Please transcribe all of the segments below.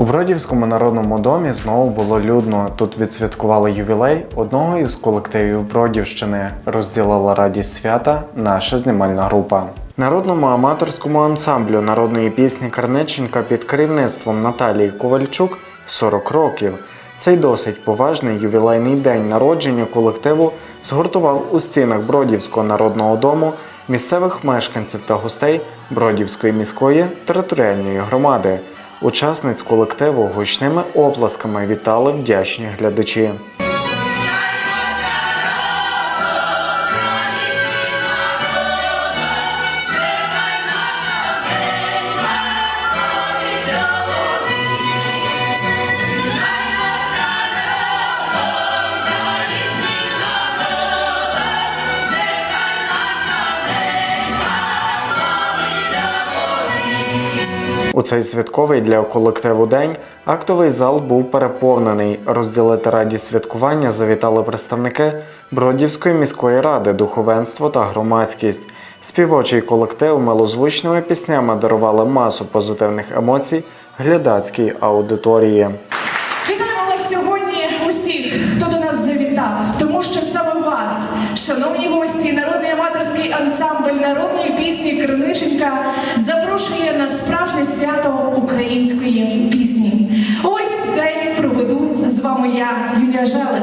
У Бродівському народному домі знову було людно. Тут відсвяткували ювілей одного із колективів Бродівщини. Розділила радість свята наша знімальна група. Народному аматорському ансамблю народної пісні Карниченка під керівництвом Наталії Ковальчук 40 років. Цей досить поважний ювілейний день народження колективу згуртував у стінах Бродівського народного дому місцевих мешканців та гостей Бродівської міської територіальної громади. Учасниць колективу гучними оплесками вітали вдячні глядачі. У цей святковий для колективу день актовий зал був переповнений. Розділити радість святкування завітали представники Бродівської міської ради, духовенство та громадськість. Співочий колектив милозвучними піснями дарували масу позитивних емоцій глядацькій аудиторії. Вітаємо вас сьогодні усіх, хто до нас завітав, тому що саме вас, шановні гості, народний аматорський ансамбль народної пісні Криниченка запрошує на справжнє свято української пісні. Ось день проведу з вами я, Юлія Желих.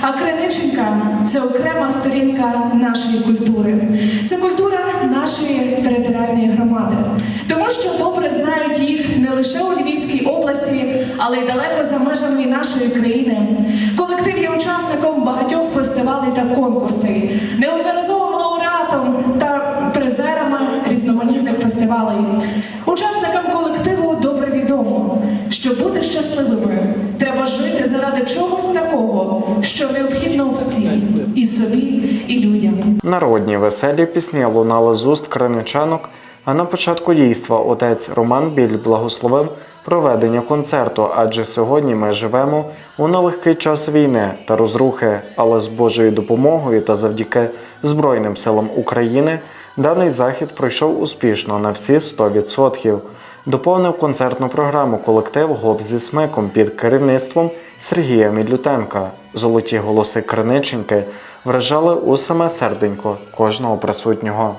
А Криниченка це окрема сторінка нашої культури. Це культура нашої територіальної громади. Тому що добре знають їх не лише у Львівській області, але й далеко за межами нашої країни. Колектив є учасником багатьох фестивалей та конкурсів, що необхідно всім і собі, і людям. Народні веселі пісні лунали з уст криничанок, а на початку дійства отець Роман Біль благословив проведення концерту, адже сьогодні ми живемо у нелегкий час війни та розрухи, але з Божою допомогою та завдяки Збройним силам України даний захід пройшов успішно на всі 100%. Доповнив концертну програму колектив Гоп зі смиком під керівництвом Сергія Мідлютенка. Золоті голоси Криниченки вражали у саме серденько кожного присутнього.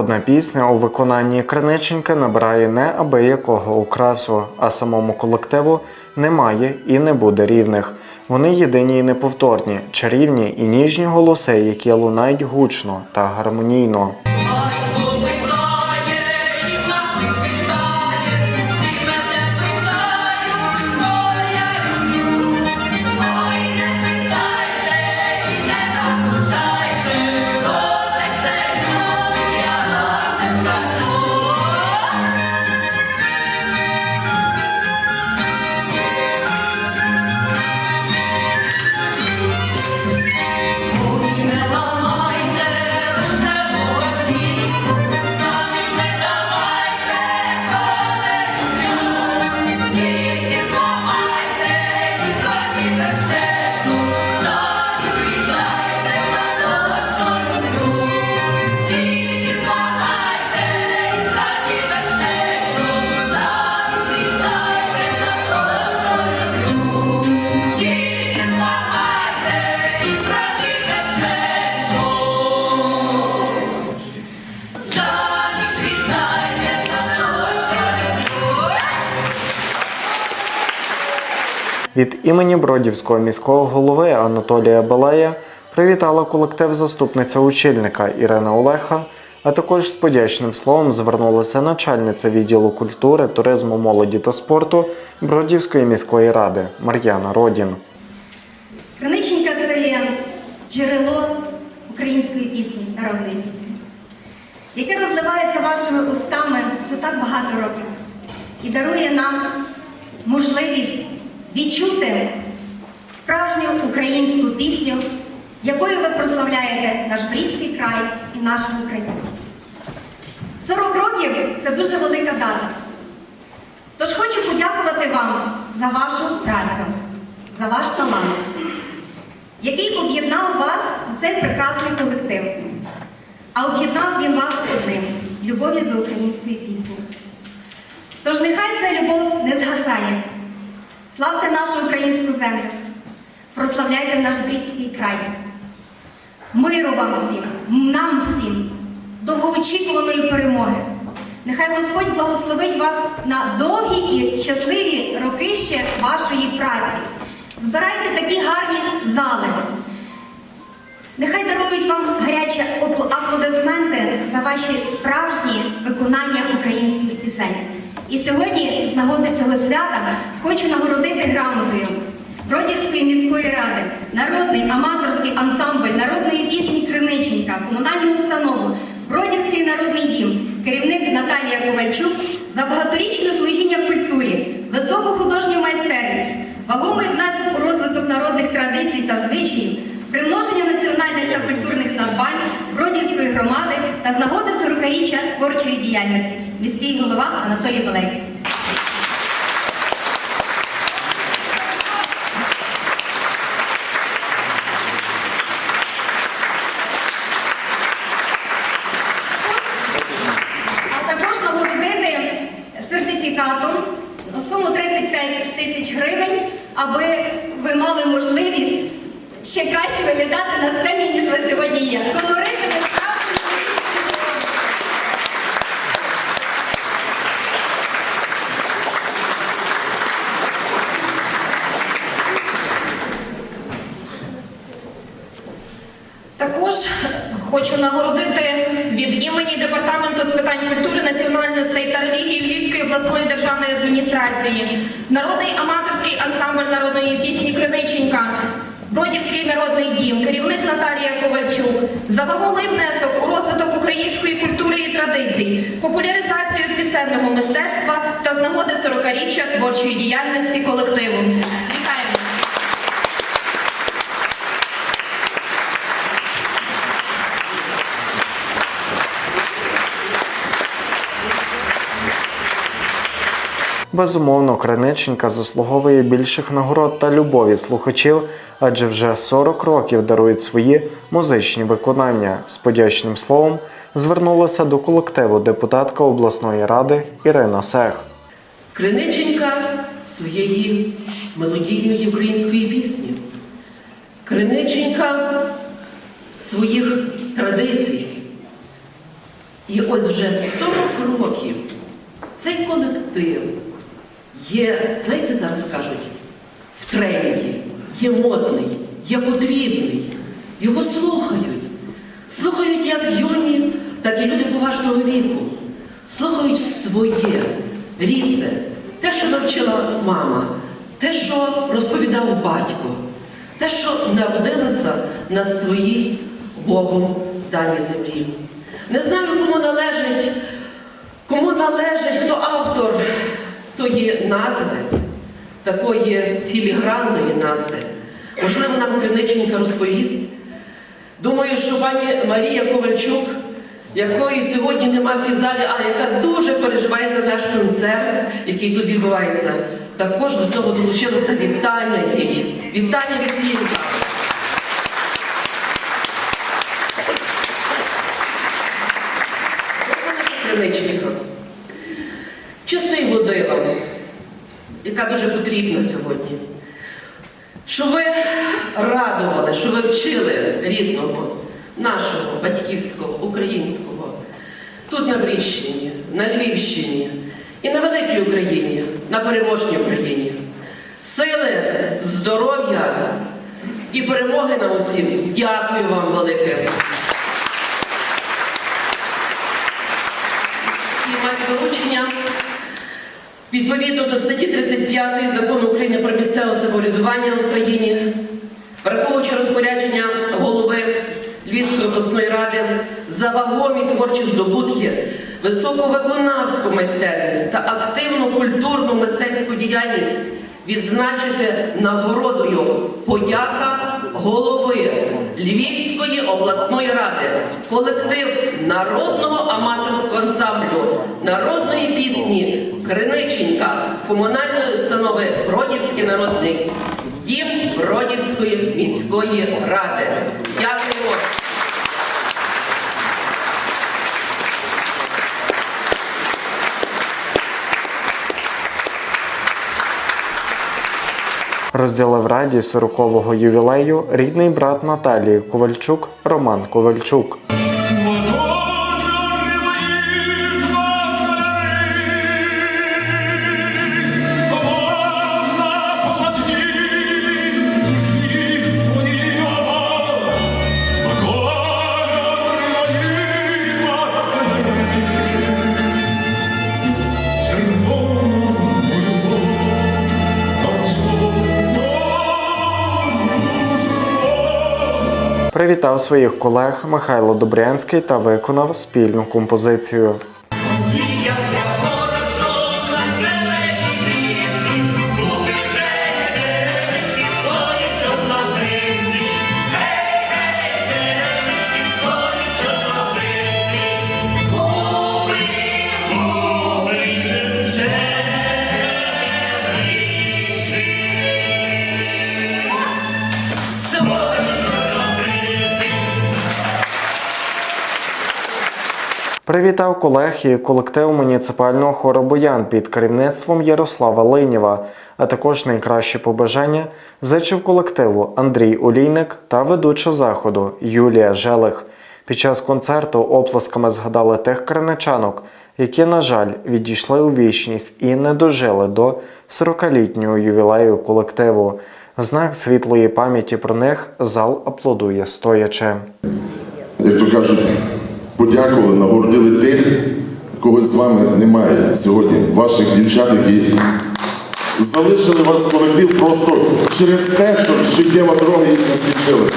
Народна пісня у виконанні Криниченка набирає неабиякого украсу, а самому колективу немає і не буде рівних. Вони єдині і неповторні, чарівні і ніжні голоси, які лунають гучно та гармонійно. Від імені Бродівського міського голови Анатолія Балея привітала колектив заступниця очільника Ірина Олеха, а також з подячним словом звернулася начальниця відділу культури, туризму, молоді та спорту Бродівської міської ради Мар'яна Родін. Криниченька це є джерело української пісні, народної пісні, яке розливається вашими устами вже так багато років і дарує нам можливість відчути справжню українську пісню, якою ви прославляєте наш брідський край і нашу Україну. 40 років це дуже велика дата. Тож хочу подякувати вам за вашу працю, за ваш талант який об'єднав вас у цей прекрасний колектив. А об'єднав він вас одним любов'ю до української пісні. Тож нехай ця любов не згасає. Славте нашу українську землю, прославляйте наш брідський край. Миру вам всім, нам всім, довгоочікуваної перемоги. Нехай Господь благословить вас на довгі і щасливі роки ще вашої праці. Збирайте такі гарні зали. Нехай дарують вам гарячі аплодисменти за ваші справжні виконання українських пісень. І сьогодні, з нагоди цього свята, хочу нагородити грамотою Бродівської міської ради, народний аматорський ансамбль народної пісні Криниченька, комунальну установу, Бродівський народний дім, керівник Наталія Ковальчук за багаторічне служіння культурі, високу художню майстерність, вагомий внесок у розвиток народних традицій та звичаїв, примноження національних та культурних надбань Бродівської громади та з нагоди 40-річчя творчої діяльності. Міський голова Анатолій Балей. Також нагородити сертифікатом суму 35 тисяч гривень, аби ви мали можливість ще краще виглядати на сцені, ніж ви сьогодні є. Колоритами справжньої української природи. Також хочу нагородити від імені департаменту з питань культури, національностей та релігії Львівської обласної державної адміністрації, народний аматорський ансамбль народної пісні Криниченька, Бродівський народний дім, керівник Наталія Ковальчук за вагомий внесок у розвиток української культури і традицій, популяризацію пісенного мистецтва та з нагоди 40-річчя творчої діяльності колективу. Безумовно, Криниченка заслуговує більших нагород та любові слухачів, адже вже 40 років дарують свої музичні виконання. З подячним словом звернулася до колективу депутатка обласної ради Ірина Сех. Криниченька своєї мелодійної української пісні. Криниченька своїх традицій. І ось вже 40 років цей колектив є, знаєте, зараз кажуть, в тренді, є модний, є потрібний. Його слухають. Слухають як юні, так і люди поважного віку. Слухають своє, рідне, те, що навчила мама, те, що розповідав батько, те, що народилося на своїй Богом даній землі. Не знаю, кому належить, кому належить, хто автор тої назви, такої філігранної назви. Можливо, нам Криниченька розповість. Думаю, що пані Марія Ковальчук, якої сьогодні нема в цій залі, а яка дуже переживає за наш концерт, який тут відбувається, також до цього долучилося вітання їй. Вітання від цієї зали. Чистої води яка дуже потрібна сьогодні. Що ви радували, що ви вчили рідного, нашого, батьківського, українського, тут на Бріщині, на Львівщині і на великій Україні, на переможній Україні. Сили здоров'я і перемоги нам усім. Дякую вам велике. Відповідно до статті 35 закону України про місцеве самоврядування в Україні, враховуючи розпорядження голови Львівської обласної ради за вагомі творчі здобутки, високу виконавську майстерність та активну культурну мистецьку діяльність відзначити нагородою подяка голови Львівської обласної ради, колектив народного аматорського ансамблю народної пісні Криниченька комунальної установи Бродівський народний дім Бродівської міської ради. Розділив радість 40-го ювілею рідний брат Наталії Ковальчук Роман Ковальчук. Привітав своїх колег Михайло Добрянський та виконав спільну композицію. Привітав колег і колектив муніципального хору Боян під керівництвом Ярослава Линєва, а також найкращі побажання зичив колективу Андрій Олійник та ведуча заходу Юлія Желих. Під час концерту оплесками згадали тих криничанок, які, на жаль, відійшли у вічність і не дожили до 40-літнього ювілею колективу. В знак світлої пам'яті про них зал аплодує стоячи. як то кажуть, подякували, нагородили тих, кого з вами немає сьогодні, ваших дівчат, які залишили вас колектив просто через те, що життєва дорога їх не скінчилася.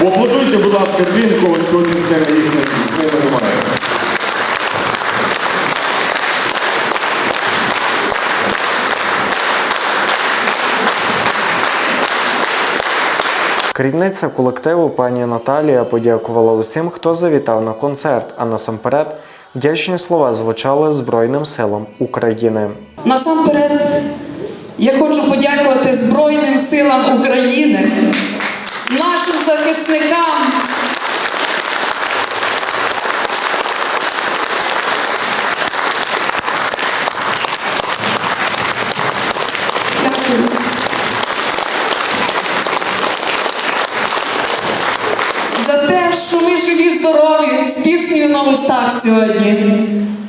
Поаплодуйте, будь ласка, тим, кого сьогодні з ними, їх з ними немає. Керівниця колективу пані Наталія подякувала усім, хто завітав на концерт, а насамперед вдячні слова звучали Збройним силам України. Насамперед, я хочу подякувати Збройним силам України, нашим захисникам. Дякую. За те, що ми живі, піснею на устах сьогодні.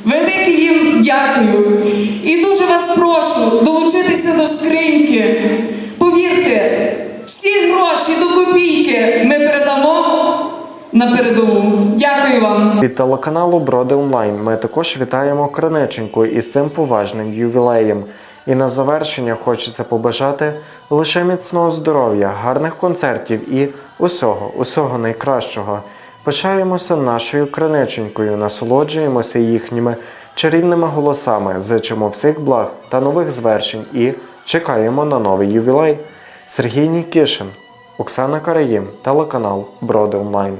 Велике їм дякую. І дуже вас прошу долучитися до скриньки. Повірте, всі гроші до копійки ми передамо на передову. Дякую вам. Від телеканалу Броди Онлайн ми також вітаємо Криниченьку із цим поважним ювілеєм. І на завершення хочеться побажати лише міцного здоров'я, гарних концертів і усього, усього найкращого. Пишаємося нашою криниченькою, насолоджуємося їхніми чарівними голосами, зичимо всіх благ та нових звершень і чекаємо на новий ювілей. Сергій Нікішин, Оксана Караїм, телеканал Броди Онлайн.